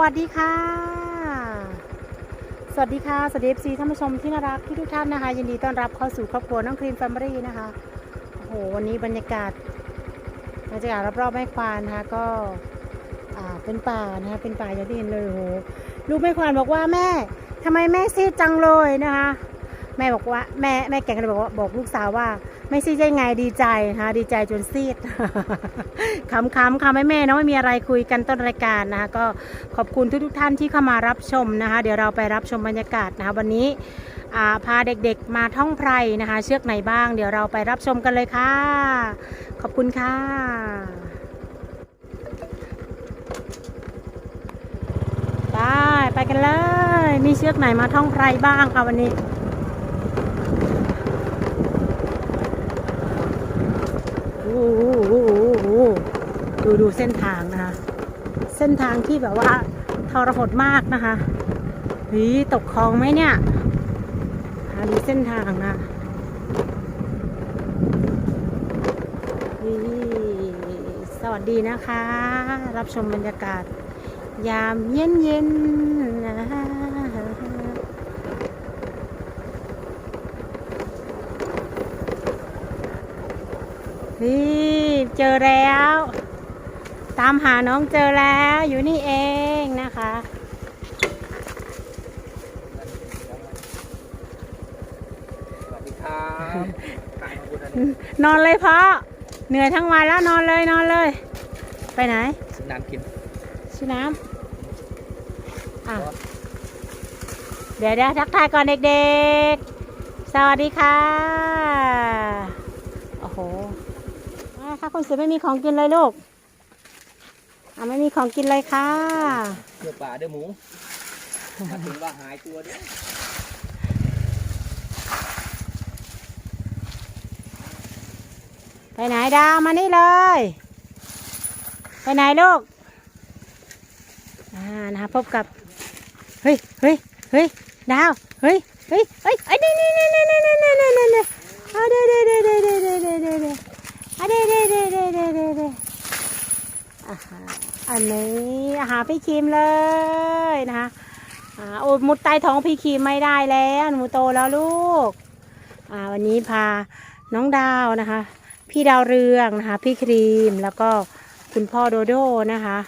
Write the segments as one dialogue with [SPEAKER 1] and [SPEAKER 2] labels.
[SPEAKER 1] วัสดีค่ะ สวัสดีค่ะ สวัสดีซีท่านผู้ชมที่น่ารักทุกท่านนะคะ ยินดีต้อนรับเข้าสู่ครอบครัวน้องครีมแฟมิลี่นะคะ โอ้โห วันนี้บรรยากาศบรรยากาศรอบๆแม่ควานนะคะ ก็ อ่า เป็นป่านะคะ เป็นป่าอย่างที่เห็นเลยโอ้โห ลูกแม่ควานบอกว่าแม่ทำไมแม่ซีดจังเลยนะคะ แม่บอกว่าแม่แม่แกก็เลยบอกว่าบอกลูกสาวว่า ไม่ซีดได้ไงดีใจนะคะดีใจจนซีดขำๆค่ะแม่แม่ๆเนาะไม่มีอะไรคุยกันต้นรายการนะคะก็ขอบคุณทุกๆท่านที่เข้ามารับชมนะคะ เดี๋ยวเราไปรับชมบรรยากาศนะคะวันนี้พาเด็กๆมาท่องไพรนะคะ เชือกไหนบ้าง เดี๋ยวเราไปรับชมกันเลยค่ะ ขอบคุณค่ะ ไปไปกันเลย มีเชือกไหนมาท่องไพรบ้างคะวันนี้ โอ้โหโอ้โหโอ้โห ดูดูเส้นทางนะคะ เส้นทางที่แบบว่าทรหดมากนะคะหีตกคลองไหมเนี่ยหาดูเส้นทางนะสวัสดีนะคะ รับชมบรรยากาศ ยามเย็นเย็นๆนะคะนี่ เจอแล้ว ตามหาน้องเจอแล้วอยู่นี่เองนะคะ
[SPEAKER 2] สวัสดีครับขายของคุณอันนี้
[SPEAKER 1] นอนเลยพ่อเหนื่อยทั้งวันแล้วนอนเลยนอนเลย ไปไหน
[SPEAKER 2] ซื้อน้ำกิน
[SPEAKER 1] ชื่อน้ำอะเดี๋ยวเดี๋ยวทักทายก่อนเด็กๆ สวัสดีค่ะ โอ้โห อะถ้าคนสวยไม่มีของกินเลยลูกอะไม่มีของกินเลยค่ะ
[SPEAKER 2] เกือป่าเด้อหมูมาถึงว่าหายตัวเดียว
[SPEAKER 1] ไปไหนดาวมานี่เลย ไปไหนลูกอ่านะคะพบกับ เฮ้ยเฮ้ยเฮ้ยดาว เฮ้ยเฮ้ยเฮ้ยไอ้ยนี่นี่นี่นี่นี่นี่นี่นี่นี่นี่เอาเด้เด้เด้เด้เด้เด้เด้เด้เด้เอาเด้เด้เด้เด้เด้เด้เด้อันนี้หาพี่ครีมเลยนะคะอ่าโอ้มุดใต้ท้องพี่ครีมไม่ได้แล้วหนูโตแล้วลูกอ่าวันนี้พาน้องดาวนะคะ พี่ดาวเรืองนะคะ พี่ครีมแล้วก็คุณพ่อโดโดนะคะ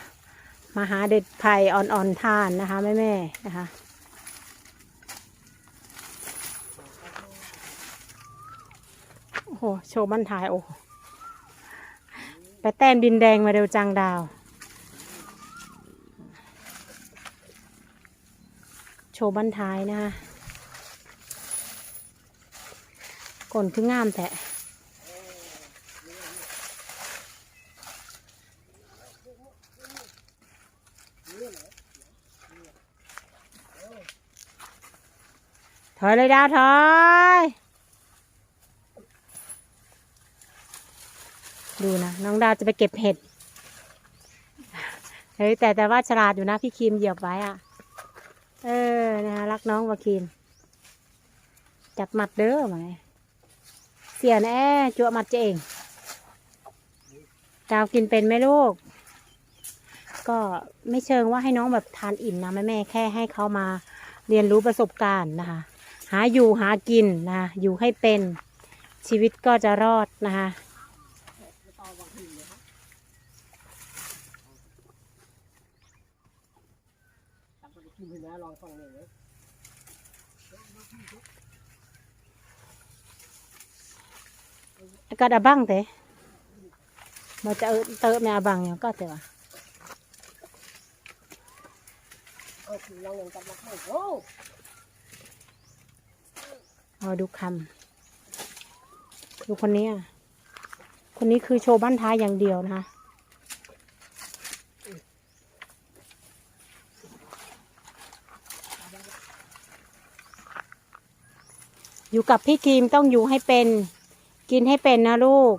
[SPEAKER 1] มาหาเด็ดไผ่อ่อนๆทานนะคะแม่แม่ๆนะคะโอ้โหโชว์บันทายโอ้ ไปแต้มดินแดงมาเร็วจังดาว โชว์บันท้ายนะคะก่นคืองามแต่ถอยเลยดาวถอย ดูนะน้องดาวจะไปเก็บเห็ดเฮ้ยแต่แต่ว่าฉลาดอยู่นะพี่ครีมเหยียบไว้อะเออนะคะรักน้องว่าครีมจับหมัดเด้อไหมเสียแน่จั่วหมัดเจเองดาวกินเป็นไหมลูก ก็ไม่เชิงว่าให้น้องแบบทานอิ่มนะแม่แม่แค่ให้เขามาเรียนรู้ประสบการณ์นะคะ หาอยู่หากินนะะอยู่ให้เป็นชีวิตก็จะรอดนะคะ
[SPEAKER 3] วังหิเลยฮะตั
[SPEAKER 1] กไปกินเห็นะลองฟังเลยก็ดาบังเตะมาจะเตอแม่บังเนี่ยก็เต๋อวะเอาดูคำดูคนนี้อะ คนนี้คือโชว์บ้านท้ายอย่างเดียวนะคะอยู่กับพี่ครีมต้องอยู่ให้เป็น กินให้เป็นนะลูก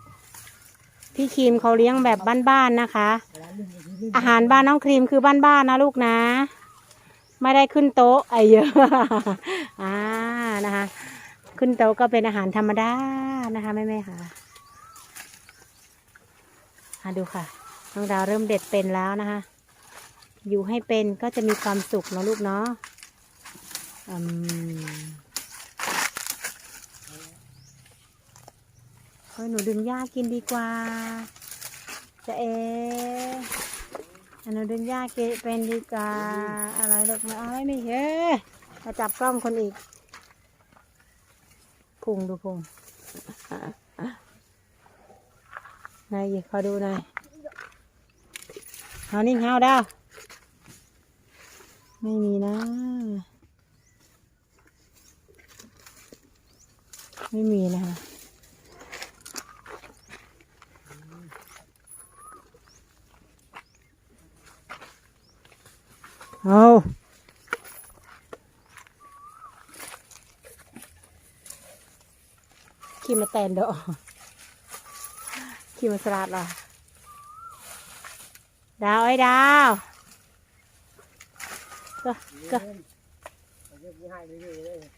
[SPEAKER 1] พี่ครีมเขาเลี้ยงแบบบ้านๆนะคะ อาหารบ้านน้องครีมคือบ้านๆนะลูกนะ ไม่ได้ขึ้นโต๊ะไอเยอะอ่านะคะ ขึ้นโต๊ะก็เป็นอาหารธรรมดานะคะแม่ๆค่ะะดูค่ะ น้องดาวเริ่มเด็ดเป็นแล้วนะคะ อยู่ให้เป็นก็จะมีความสุขเนาะลูกเนาะอืมเฮ้ยหนูดึงหญ้ากินดีกว่า จะเอหนูดึงหญ้ากินเป็นดีกว่า อะไรลูกมาเอาไม่มีเฮ้ยมาจับกล้องคนอีกพุงดูพุง นายหยิบขอดูหน่อยเอานิ่งเฮาดาว ไม่มีนะ ไม่มีนะคะเอาขี่มาแตนเดอ มาสลัดเหรอ ดาวไอ้ดาวก็ก็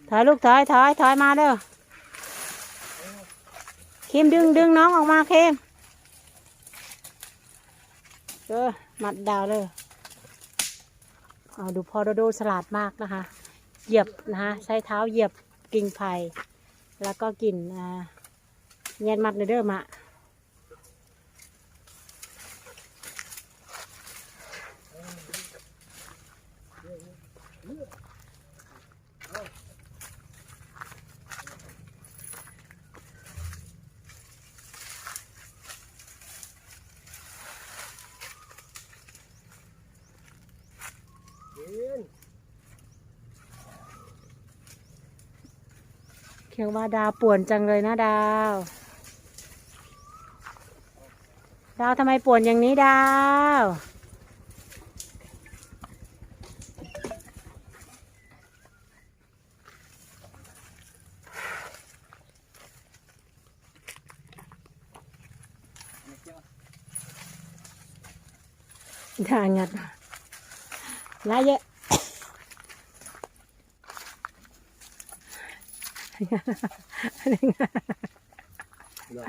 [SPEAKER 1] ถอยลูกถอยถอยถอยมาเด้อคิมดึงดึงน้องออกมาคิมเออมัดดาวเลยเอาดูพอโดโดสลัดมากนะคะ เหยียบนะคะใช้เท้าเหยียบกิ่งไผ่แล้วก็กินอ่าเงียนมัดเลยเด้อมา ยงว่าดาวป่วนจังเลยนะดาว ดาวทำไมป่วนอย่างนี้ดาวด่างัดละเยอะ
[SPEAKER 2] Rồi,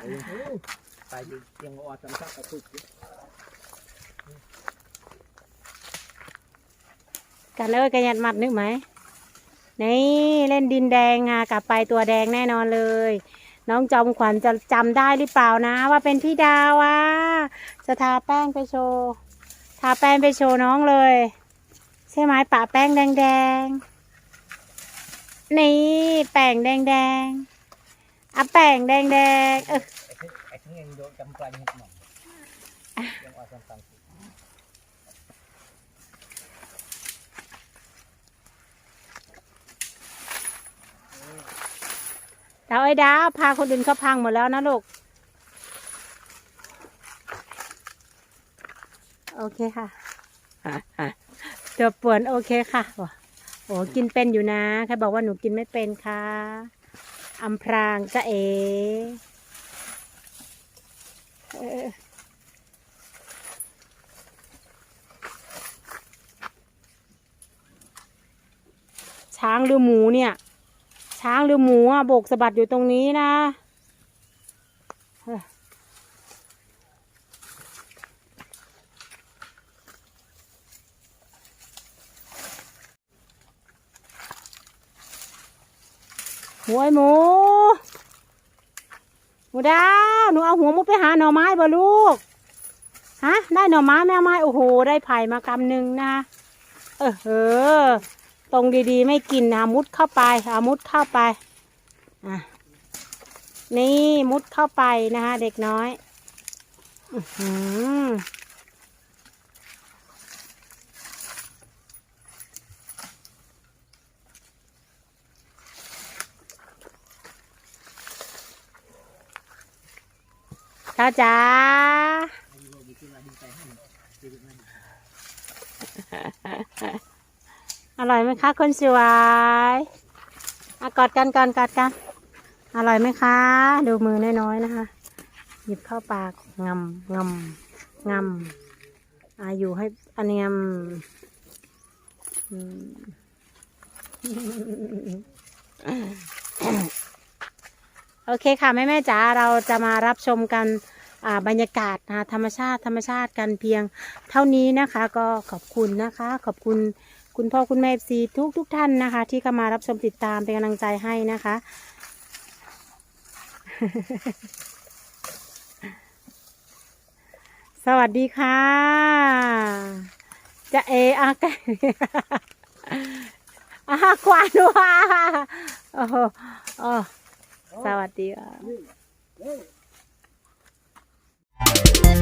[SPEAKER 2] tại vì tiền ngọ chăm sóc là tụt chứ.
[SPEAKER 1] กันเลยกระยัดมัดนึกไหมนี่เล่นดินแดงอะกลับไปตัวแดงแน่นอนเลย น้องจอมขวัญจะจำได้หรือเปล่านะ ว่าเป็นพี่ดาวอะจะทาแป้งไปโชว์ทาแป้งไปโชว์น้องเลย ใช่ไหมปะแป้งแดงแดงๆ นี่แป้งแดงแดงอะแป้งแดงแดงเออ
[SPEAKER 2] Cái thứ- cái thứ anh đội chăm quanh hết mà. Tiền ngọ chăm sóc.
[SPEAKER 1] ดาวไอ้ดาวพาคนอื่นเขาพังหมดแล้วนะลูก โอเคค่ะตัวป่วนโอเคค่ะว่ะ โอ้กินเป็นอยู่นะใครบอกว่าหนูกินไม่เป็นคะอำพรางจะเอเออช้างหรือหมูเนี่ย ช้างหรือหมูอะโบกสะบัดอยู่ตรงนี้นะ หัวไอ้หมูหมูดาวหนูเอาหัวมุกไปหาหน่อไม้บ่ลูกฮะได้หน่อไม้แม่ไม้โอ้โห ได้ไผ่มากำหนึ่งนะเออเออตรงดีๆ ไม่กินนะมุดเข้าไปเอามุดเข้าไปอะนี่มุดเข้าไปนะคะเด็กน้อย อือาจ๋าอร่อยไหมคะคนสวยอกอดกันก่อนกอดกัน อร่อยไหมคะ ดูมือน้อยๆนะคะ หยิบเข้าปากงำงำงำอาอยู่ให้อันเนียมอืม โอเคค่ะแม่แม่จ๋าเราจะมารับชมกันบรรยากาศนะธรรมชาติธรรมชาติกันเพียงเท่านี้นะคะ ก็ขอบคุณนะคะ ขอบคุณคุณพ่อคุณแม่ซีทุกทุกท่านนะคะ ที่เข้ามารับชมติดตามเป็นกำลังใจให้นะคะ สวัสดีค่ะจะเออาไกอาควานว่าโอ้โหโอ้ สวัสดีค่ะ